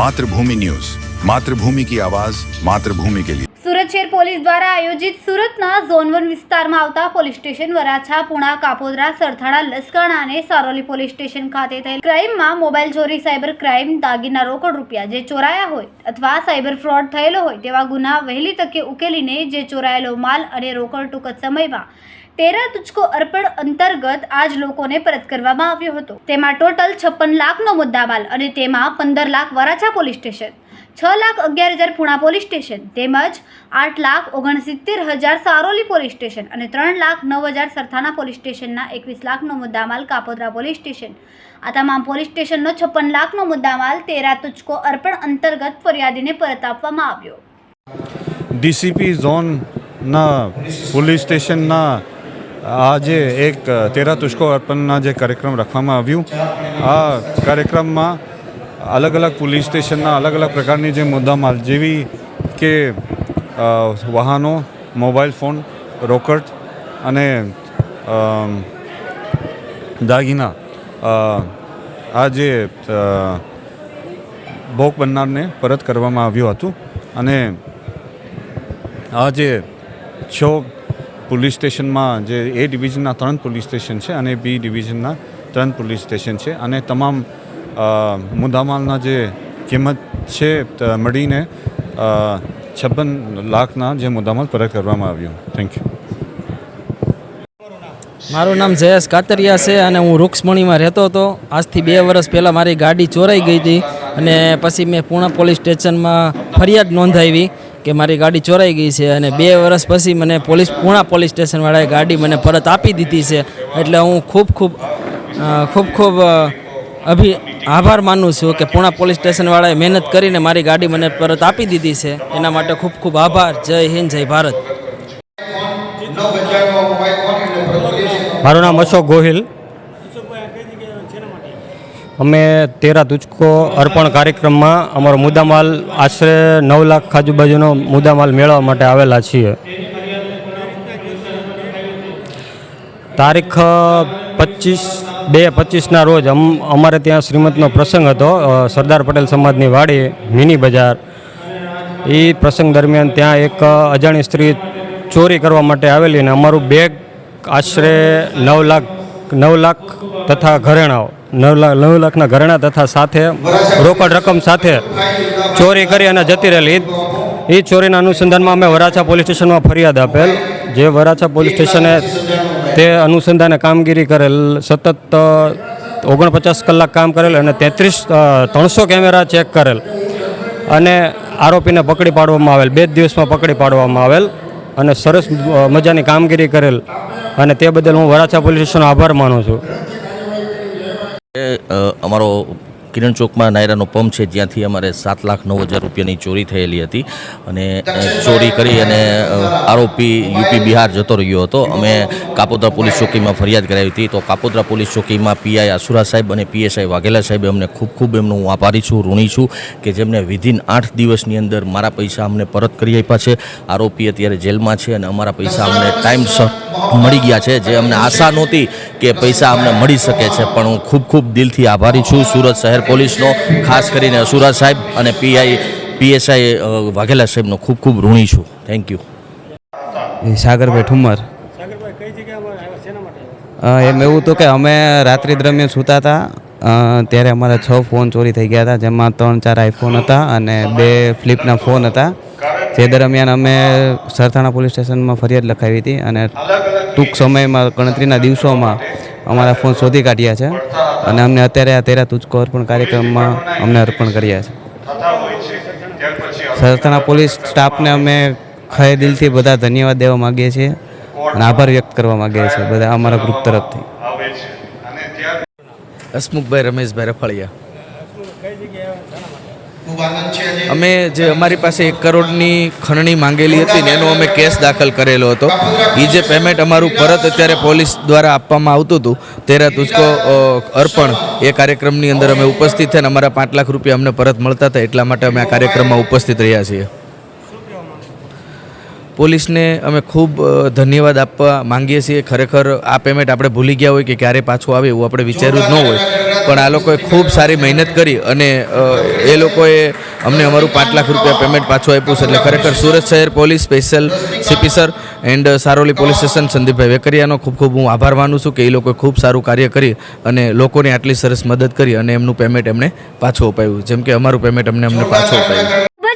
Mathrubhumi news Mathrubhumi કી આવાજ માતૃભૂમિ કે લીએ સુરત શહેર પોલીસ દ્વારા આયોજિત સુરતના ઝોન વન વિસ્તારમાં આવતા પોલીસ સ્ટેશન વરાછા, પુણા, કાપોદરા, સરથાણા, લસકાણા અને સારોલી પોલીસ સ્ટેશન ખાતે થયેલ ક્રાઇમમાં મોબાઈલ ચોરી, સાયબર ક્રાઇમ, દાગીના રોકડ રૂપિયા જે ચોરાયા હોય અથવા સાયબર ફ્રોડ થયેલો હોય તેવા ગુના વહેલી તકે ઉકેલીને જે ચોરાયેલો માલ અને રોકડ ટૂંક જ સમયમાં તેરા તુચકો અર્પણ અંતર્ગત આજ લોકોને પરત કરવામાં આવ્યો હતો. તેમાં ટોટલ છપ્પન લાખનો મુદ્દામાલ અને તેમાં પંદર લાખ વરાછા પોલીસ સ્ટેશન, છ લાખ અગિયાર હજાર પુણા પોલીસ સ્ટેશન, તેમજ આઠ લાખ ઓગણસિત્તેર હજાર સારોલી પોલીસ સ્ટેશન અને ત્રણ લાખ નવ હજાર સરથાના પોલીસ સ્ટેશનના એકવીસ લાખનો મુદ્દામાલ કાપોદ્રા પોલીસ સ્ટેશન. આ તમામ પોલીસ સ્ટેશનનો છપ્પન લાખનો મુદ્દામાલ તેરા તુચકો અર્પણ અંતર્ગત ફરિયાદીને પરત આપવામાં આવ્યો. ડીસીપી ઝોનના પોલીસ સ્ટેશનના આજે એક તેરા તુષ્કો અર્પણના જે કાર્યક્રમ રાખવામાં આવ્યું, આ કાર્યક્રમમાં અલગ અલગ પોલીસ સ્ટેશનના અલગ અલગ પ્રકારની જે મુદ્દામાલ જેવી કે વાહનો, મોબાઈલ ફોન, રોકડ અને દાગીના આ જે ભોગ બનનારને પરત કરવામાં આવ્યું હતું. અને આ જે છ પોલીસ સ્ટેશનમાં જે એ ડિવિઝનના ત્રણ પોલીસ સ્ટેશન છે અને બી ડિવિઝનના ત્રણ પોલીસ સ્ટેશન છે. અને તમામ મુદ્દામાલના જે કિંમત છે મળીને છપ્પન લાખના જે મુદ્દામાલ પરત કરવામાં આવ્યું. થેન્ક યુ મારું નામ જયેશ કાતરિયા છે અને હું રૂક્ષમણીમાં રહેતો હતો. આજથી બે વર્ષ પહેલાં મારી ગાડી ચોરાઈ ગઈ હતી અને પછી મેં પૂણા પોલીસ સ્ટેશનમાં ફરિયાદ નોંધાવી. કે મારી ગાડી ચોરાઈ ગઈ છે અને બે વર્ષ પછી મને પોલીસ પૂણા પોલીસ સ્ટેશનવાળાએ ગાડી મને પરત આપી દીધી છે. એટલે હું ખૂબ ખૂબ ખૂબ ખૂબ અભિ, આભાર માનું છું કે પૂણા પોલીસ સ્ટેશનવાળાએ મહેનત કરીને મારી ગાડી મને પરત આપી દીધી છે. એના માટે ખૂબ ખૂબ આભાર. જય હિન્દ, જય ભારત. મારું નામ અશોક ગોહિલ. અમે તેરા તુચકો અર્પણ કાર્યક્રમમાં અમારો મુદ્દામાલ આશરે નવ લાખ આજુબાજુનો મુદ્દામાલ મેળવવા માટે આવેલા છીએ. તારીખ પચીસ, બે પચીસના રોજ અમ, અમારે ત્યાં શ્રીમંતનો પ્રસંગ હતો. સરદાર પટેલ સમાજની વાડી, મિની બજાર. એ પ્રસંગ દરમિયાન ત્યાં એક અજાણી સ્ત્રી ચોરી કરવા માટે આવેલી અને અમારું બેગ આશરે નવ લાખ નવ લાખ તથા ઘરેણાઓ નવ લાખ નવ લાખના ઘરેણા તથા સાથે રોકડ રકમ સાથે ચોરી કરી અને જતી રહેલી. એ ચોરીના અનુસંધાનમાં અમે વરાછા પોલીસ સ્ટેશનમાં ફરિયાદ આપેલ. જે વરાછા પોલીસ સ્ટેશને તે અનુસંધાને કામગીરી કરેલ. સતત ઓગણપચાસ કલાક કામ કરેલ અને તેત્રીસ ત્રણસો કેમેરા ચેક કરેલ અને આરોપીને પકડી પાડવામાં આવેલ. બે દિવસમાં પકડી પાડવામાં આવેલ અને સરસ મજાની કામગીરી કરેલ. અને તે બદલ હું વરાછા પોલીસ સ્ટેશનનો આભાર માનું છું. અમારો કિરણ ચોકમાં નાયરાનો પંપ છે, જ્યાંથી અમારે સાત લાખ નવ હજાર રૂપિયાની ચોરી થયેલી હતી. અને ચોરી કરી અને આરોપી યુપી બિહાર જતો રહ્યો હતો. અમે કાપોદ્રા પોલીસ ચોકીમાં ફરિયાદ કરાવી હતી. તો કાપોદ્રા પોલીસ ચોકીમાં પીઆઈ આસુરા સાહેબ અને પીએસઆઈ વાઘેલા સાહેબે અમને ખૂબ ખૂબ એમનો હું આભારી છું, ઋણી છું કે જેમને વિધિન આઠ દિવસની અંદર મારા પૈસા અમને પરત કરી આપ્યા છે. આરોપી અત્યારે જેલમાં છે અને અમારા પૈસા અમને ટાઈમસર મળી ગયા છે, જે અમને આશા નહોતી કે પૈસા અમને મળી શકે છે પણ હું ખૂબ ખૂબ દિલથી આભારી છું સુરત શહેર પોલીસનો ખાસ કરીને અસુરા સાહેબ અને પીઆઈ પીએસઆઈ વાઘેલા સાહેબનો ખૂબ ખૂબ ઋણી છું. થેન્ક યુ સાગરભાઈ ઠુમર એમ એવું હતું કે અમે રાત્રિ દરમિયાન સૂતા હતા. ત્યારે અમારા છ ફોન ચોરી થઈ ગયા હતા જેમાં ત્રણ ચાર આઈફોન હતા અને બે ફ્લિપના ફોન હતા. જે દરમિયાન અમે સરથાણા પોલીસ સ્ટેશનમાં ફરિયાદ લખાવી હતી અને ટૂંક સમયમાં ગણતરીના દિવસોમાં અમારા ફોન શોધી કાઢ્યા છે અને અમને અત્યારે આ તેરા તુચકો અર્પણ કાર્યક્રમમાં અમને અર્પણ કર્યા છે. સરથાણા પોલીસ સ્ટાફને અમે ખરે દિલથી બધા ધન્યવાદ દેવા માગીએ છીએ અને આભાર વ્યક્ત કરવા માગીએ છીએ બધા અમારા ગ્રુપ તરફથી. હસમુખભાઈ, રમેશભાઈ રફાળિયા. અમે જે અમારી પાસે એક કરોડની ખણણી માંગેલી હતી ને એનો અમે કેસ દાખલ કરેલો હતો. એ જે પેમેન્ટ અમારું પરત અત્યારે પોલીસ દ્વારા આપવામાં આવતું હતું, તેરા તુસ્કો અર્પણ, એ કાર્યક્રમની અંદર અમે ઉપસ્થિત થઈને અમારા પાંચ લાખ રૂપિયા અમને પરત મળતા હતા, એટલા માટે અમે આ કાર્યક્રમમાં ઉપસ્થિત રહ્યા છીએ. પોલીસને અમે ખૂબ ધન્યવાદ આપવા માંગીએ છીએ. ખરેખર આ પેમેન્ટ આપણે ભૂલી ગયા હોય કે ક્યારે પાછું આવે એવું આપણે વિચાર્યું જ ન હોય. પણ આ લોકોએ ખૂબ સારી મહેનત કરી અને એ લોકોએ અમને અમારું પાંચ લાખ રૂપિયા પેમેન્ટ પાછું આપ્યું છે. એટલે ખરેખર સુરત શહેર police special CP sir and Saroli police station સંદીપભાઈ વેકરિયાનો ખૂબ ખૂબ હું આભાર માનું છું કે એ લોકોએ ખૂબ સારું કાર્ય કરી અને લોકોને આટલી સરસ મદદ કરી અને એમનું પેમેન્ટ એમણે પાછું અપાયું જેમ કે અમારું પેમેન્ટ અમને અમને પાછું અપાયું